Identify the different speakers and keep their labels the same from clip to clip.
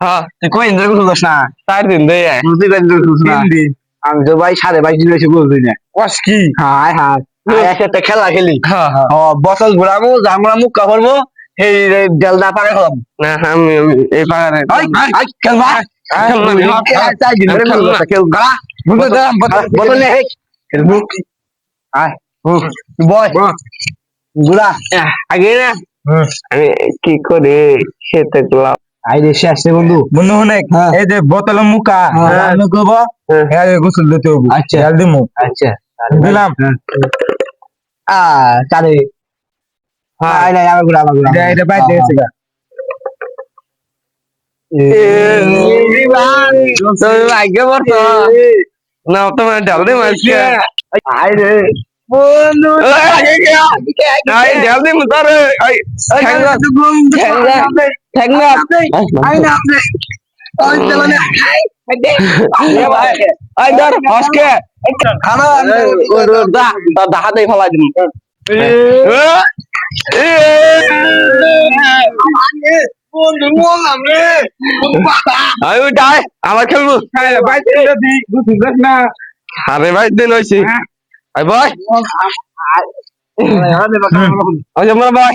Speaker 1: হ্যাঁ।
Speaker 2: তুই কই ইন্দ্র খুলছ না?
Speaker 1: চার দিন দেয়
Speaker 2: তুই কই ইন্দ্র খুলছ না? আমি তো ভাই সাড়ে বাইশ দিন এসে বলছি না।
Speaker 1: কস কি?
Speaker 2: হাই আয় একটা খেলা খেলি।
Speaker 1: হ্যাঁ হ্যাঁ।
Speaker 2: ও বতল ঘুরাবো জামরা মুখ কাপড়বো এই জলদা পাকে হলাম।
Speaker 1: না আমি এই পাহাড়ে
Speaker 2: আই আই খেলবা
Speaker 1: আগে না। আমি কি করে? খেতে গেলাম।
Speaker 2: আই শেষ রে বন্ধু।
Speaker 3: বন্ধু অনেক
Speaker 2: হ্যাঁ।
Speaker 3: এই যে বোতল মুকা
Speaker 2: হ্যাঁ।
Speaker 3: আমি করব
Speaker 1: হ্যাঁ।
Speaker 3: হ্যাঁ গোসল দিতে হবে
Speaker 2: আচ্ছা।
Speaker 3: জল দিমু।
Speaker 2: আচ্ছা।
Speaker 3: দিলাম।
Speaker 2: আ চালে আই না আমারগুলা আমারগুলা
Speaker 3: এটা এটা বাইতে গেছে গা।
Speaker 1: তুমি ভাগ্য না তোমার ডাল দে মারছি
Speaker 2: আই রে।
Speaker 1: বন্ধু। আই ডাল দে মুতার আই ঠ্যাং না ঠ্যাং না ঠ্যাং না
Speaker 2: আই না আপনি আই চালানে
Speaker 1: আই ধর হসকে
Speaker 2: খানা
Speaker 1: দা দা হাতে ফেলা দিন
Speaker 2: বন্ধু বললাম রে
Speaker 1: আমি উঠাই আবার খেলব আরে ভাই দিন হয়েছি আই ভাই ভাই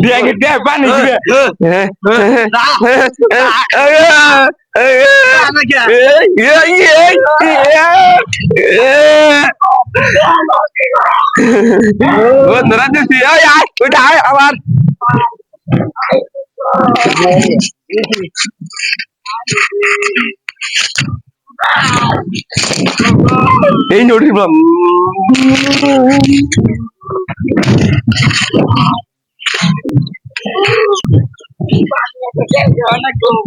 Speaker 3: দিয়া গে দিয়া পানি দিবে
Speaker 1: বন্ধুরা দিচ্ছি ওই আয় ওইটা আয় আবার এই নোটিস வணக்கம்